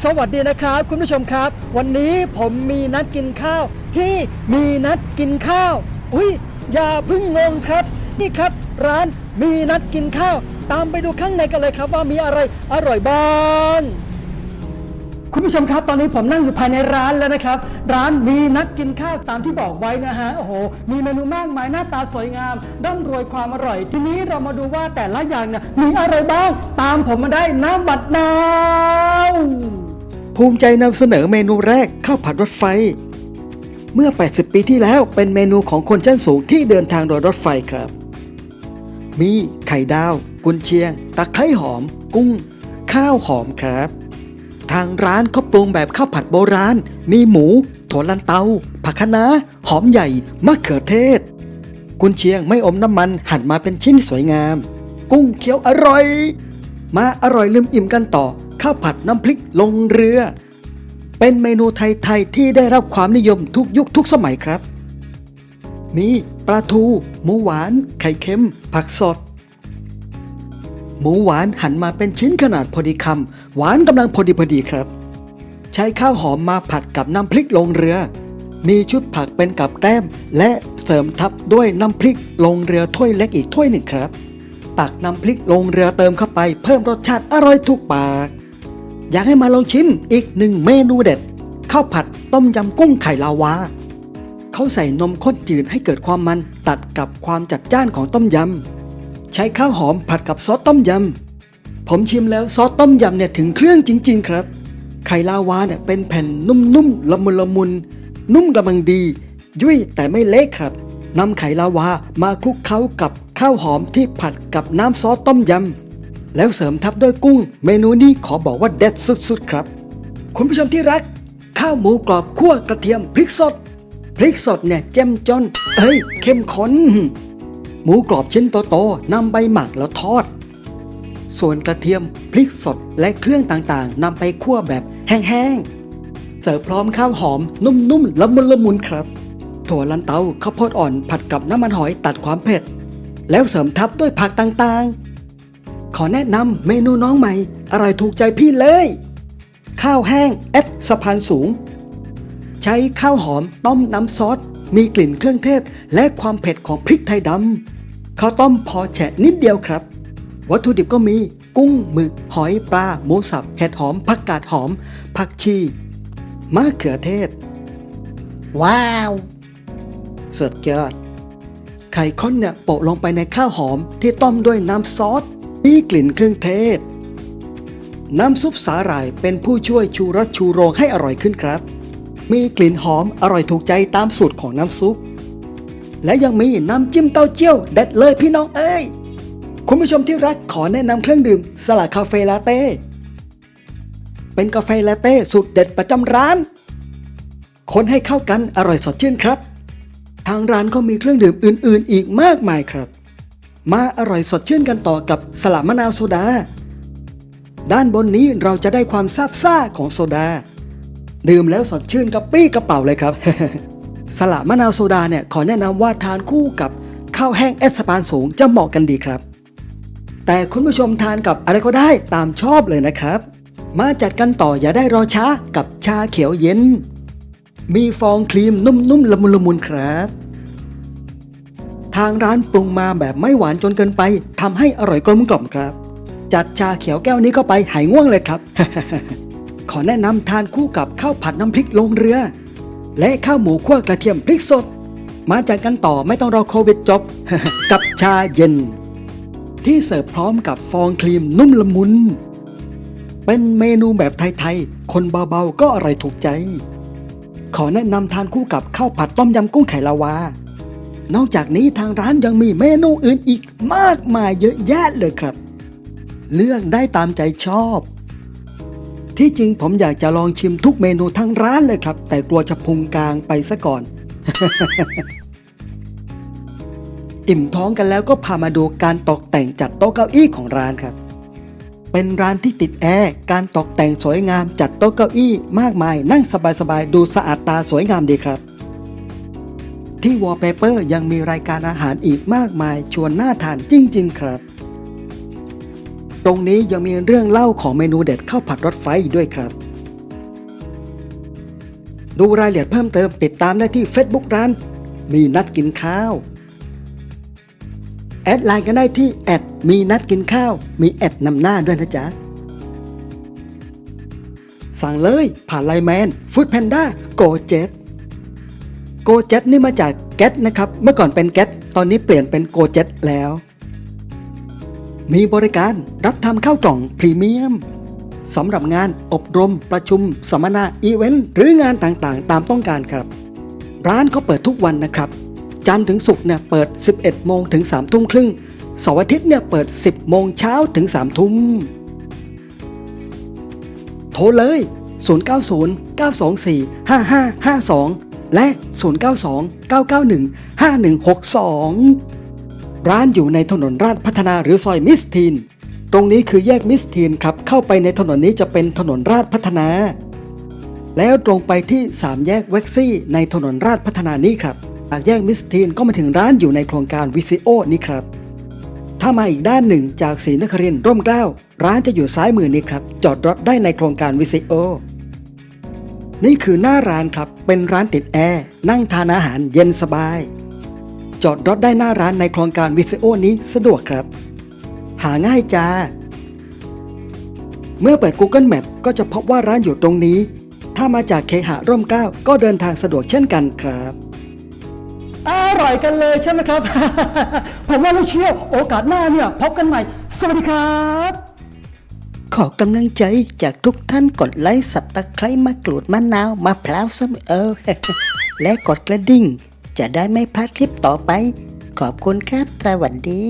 สวัสดีนะครับ คุณผู้ชมครับ วันนี้ผมมีนัดกินข้าว ที่มีนัดกินข้าว อุ้ยอย่าเพึ่งงงครับ นี่ครับร้านมีนัดกินข้าว ตามไปดูข้างในกันเลยครับว่ามีอะไรอร่อยบ้าง คุณผู้ชมครับ ตอนนี้ผมนั่งอยู่ภายในร้านแล้วนะครับ ร้านมีนัดกินข้าวตามที่บอกไว้นะฮะโอ้โหมีเมนูมากมายหน้าตาสวยงามร่ำรวยความอร่อย ทีนี้เรามาดูว่าแต่ละอย่างเนี่ยมีอะไรบ้างตามผมมาได้น้ำบัดนาวภูมิใจนำเสนอเมนูแรกข้าวผัดรถไฟ เมื่อ 80 ปีที่แล้วเป็นเมนูของคนชั้นสูงที่เดินทางโดยรถไฟครับ มีไข่ดาว กุนเชียง ตะไคร้หอม กุ้ง ข้าวหอมครับ ทางร้านเขาปรุงแบบข้าวผัดโบราณ มีหมู ถั่วลันเตา ผักคะน้า หอมใหญ่ มะเขือเทศ กุนเชียงไม่อมน้ำมันหั่นมาเป็นชิ้นสวยงาม กุ้งเคี้ยวอร่อย มาอร่อยลืมอิ่มกันต่อ ข้าวผัดน้ำพริกลงเรือ เป็นเมนูไทยๆที่ได้รับความนิยมทุกยุคทุกสมัยครับ มีปลาทู หมูหวาน ไข่เค็ม ผักสด หมูหวานหั่นมาเป็นชิ้นขนาดพอดีคำหวานกำลังพอดีพอดีครับ ใช้ข้าวหอมมาผัดกับน้ำพริกลงเรือ มีชุดผักเป็นกับแก้ม และเสริมทับด้วยน้ำพริกลงเรือถ้วยเล็กอีกถ้วยหนึ่งครับ ตักน้ำพริกลงเรือเติมเข้าไป เพิ่มรสชาติอร่อยถูกปาก อยากให้มาลองชิมอีกหนึ่งเมนูเด็ดข้าวผัดต้มยำกุ้งไข่ลาวาเขาใส่นมข้นจืดให้เกิดความมันตัดกับความจัดจ้านของต้มยำ ใช้ข้าวหอมผัดกับซอสต้มยำ ผมชิมแล้วซอสต้มยำเนี่ยถึงเครื่องจริง ๆ ครับ ไข่ลาวาเนี่ยเป็นแผ่นนุ่มๆละมุนละมุน นุ่มกำลังดี ยุ่ยแต่ไม่เละครับนำไข่ลาวามาคลุกเคล้ากับข้าวหอมที่ผัดกับน้ำซอสต้มยำ แล้วเสริมทับด้วยกุ้ง เมนูนี้ขอบอกว่าเด็ดสุดๆครับ คุณผู้ชมที่รัก ข้าวหมูกรอบคั่วกระเทียมพริกสด พริกสดเนี่ยเจ้มจนเอ้ยเข้มข้น หมูกรอบชิ้นโตๆนำใบหมักแล้วทอด ส่วนกระเทียมพริกสดและเครื่องต่างๆนำไปคั่วแบบแห้งๆเสิร์ฟพร้อมข้าวหอมนุ่มๆละมุนละมุนครับ ถั่วลันเตาข้าวโพดอ่อนผัดกับน้ำมันหอยตัดความเผ็ด แล้วเสริมทับด้วยผักต่างๆ ขอแนะนำเมนูน้องใหม่ อร่อยถูกใจพี่เลย ข้าวแห้งแอดสะพานสูง ใช้ข้าวหอมต้มน้ำซอส มีกลิ่นเครื่องเทศและความเผ็ดของพริกไทยดำข้าวต้มพอแฉะนิดเดียวครับ วัตถุดิบก็มีกุ้งหมึก หอยปลาหมูสับเห็ดหอมผักกาดหอม ผักชีมะเขือเทศ ว้าวสุดยอดไข่ข้นเนี่ยโปะลงไปในข้าวหอมที่ต้มด้วยน้ำซอสมีกลิ่นเครื่องเทศ น้ำซุปสาหร่ายเป็นผู้ช่วยชูรสชูโรงให้อร่อยขึ้นครับ มีกลิ่นหอมอร่อยถูกใจตามสูตรของน้ำซุป และยังมีน้ำจิ้มเต้าเจี้ยวเด็ดเลยพี่น้องเอ้ย คุณผู้ชมที่รักขอแนะนำเครื่องดื่มสลัดคาเฟ่ลาเต้ เป็นกาแฟลาเต้สูตรเด็ดประจำร้าน คนให้เข้ากันอร่อยสดชื่นครับ ทางร้านก็มีเครื่องดื่มอื่น ๆ อีกมากมายครับ มาอร่อยสดชื่นกันต่อกับสลัดมะนาวโซดา ด้านบนนี้เราจะได้ความซาบซ่าของโซดา ดื่มแล้วสดชื่นกับปรี้กระเป๋าเลยครับ สละมะนาวโซดาเนี่ยขอแนะนำว่าทานคู่กับข้าวแห้งเอสปานสูงจะเหมาะกันดีครับ แต่คุณผู้ชมทานกับอะไรก็ได้ตามชอบเลยนะครับ มาจัดกันต่ออย่าได้รอช้ากับชาเขียวเย็น มีฟองครีมนุ่มๆละมุนละมุนครับ ทางร้านปรุงมาแบบไม่หวานจนเกินไปทำให้อร่อยกลมกล่อมครับ จัดชาเขียวแก้วนี้เข้าไปหายง่วงเลยครับ ขอแนะนำทานคู่กับข้าวผัดน้ำพริกลงเรือ และข้าวหมูคั่วกระเทียมพริกสด มาจัดกันต่อไม่ต้องรอโควิดจบ กับชาเย็น ที่เสิร์ฟพร้อมกับฟองครีมนุ่มละมุน เป็นเมนูแบบไทยๆ คนเบาๆ ก็อร่อยถูกใจ ขอแนะนำทานคู่กับข้าวผัดต้มยำกุ้งไข่ลาวา นอกจากนี้ทางร้านยังมีเมนูอื่นอีกมากมายเยอะแยะเลยครับ เลือกได้ตามใจชอบ ที่จริงผมอยากจะลองชิมทุกเมนูทั้งร้านเลยครับ แต่กลัวจะพุงกลางไปซะก่อน อิ่มท้องกันแล้วก็พามาดูการตกแต่งจัดโต๊ะเก้าอี้ของร้านครับ เป็นร้านที่ติดแอร์ การตกแต่งสวยงามจัดโต๊ะเก้าอี้มากมายนั่งสบายๆดูสะอาดตาสวยงามดีครับที่วอลเปเปอร์ยังมีรายการอาหารอีกมากมายชวนน่าทานจริง ๆ ครับ ตรงนี้ยังมีเรื่องเล่าของเมนูเด็ดข้าวผัดรถไฟด้วยครับ ดูรายละเอียดเพิ่มเติมติดตามได้ที่ Facebook ร้าน มีนัดกินข้าว แอดไลน์กันได้ที่แอดมีนัดกินข้าว มีแอดนำหน้าด้วยนะจ๊ะ สั่งเลยผ่านไลน์แมนฟู้ดแพนด้าโกเจ็ตโกเจ็ตนี่มาจากแก๊สนะครับ เมื่อก่อนเป็นแก๊สตอนนี้เปลี่ยนเป็นโกเจ็ตแล้ว มีบริการรับทำข้าวกล่องพรีเมียมสำหรับงานอบรม ประชุม สัมมนาอีเวนต์หรืองานต่างๆ ตามต้องการครับ ร้านเขาเปิดทุกวันนะครับ จันทร์ถึงศุกร์เนี่ยเปิด 11 โมงถึง 3 ทุ่มครึ่งเสาร์อาทิตย์เนี่ยเปิด 10 โมงเช้าถึง 3 ทุ่ม โทรเลย 090 924 5552 และ 092 991 5162 ร้านอยู่ในถนนราชพัฒนาหรือซอยมิสทีน ตรงนี้คือแยกมิสทีนครับ เข้าไปในถนนนี้จะเป็นถนนราชพัฒนา แล้วตรงไปที่3แยกเว็กซี่ในถนนราชพัฒนานี้ครับจากแยกมิสทีนก็มาถึงร้านอยู่ในโครงการวิซิโอนี้ครับ ถ้ามาอีกด้านหนึ่งจากศรีนครินทร์ร่มเกล้า ร้านจะอยู่ซ้ายมือนี้ครับ จอดรถได้ในโครงการวิซิโอนี่คือหน้าร้านครับ เป็นร้านติดแอร์ นั่งทานอาหารเย็นสบาย จอดรถได้หน้าร้านในโครงการวิซิโอนี้สะดวกครับ หาง่ายจ้า เมื่อเปิด Google Map ก็จะพบว่าร้านอยู่ตรงนี้ ถ้ามาจากเคหะร่มเกล้าก็เดินทางสะดวกเช่นกันครับอร่อยกันเลยใช่ไหมครับ ผมว่าลูกเชี่ยวโอกาสหน้าเนี่ยพบกันใหม่ สวัสดีครับ ขอกำลังใจจากทุกท่านกดไลค์สับตะไคร้มะกรูดมะนาวมะพร้าวส้มเออและกดกระดิ่ง จะได้ไม่พลาดคลิปต่อไป ขอบคุณครับ สวัสดี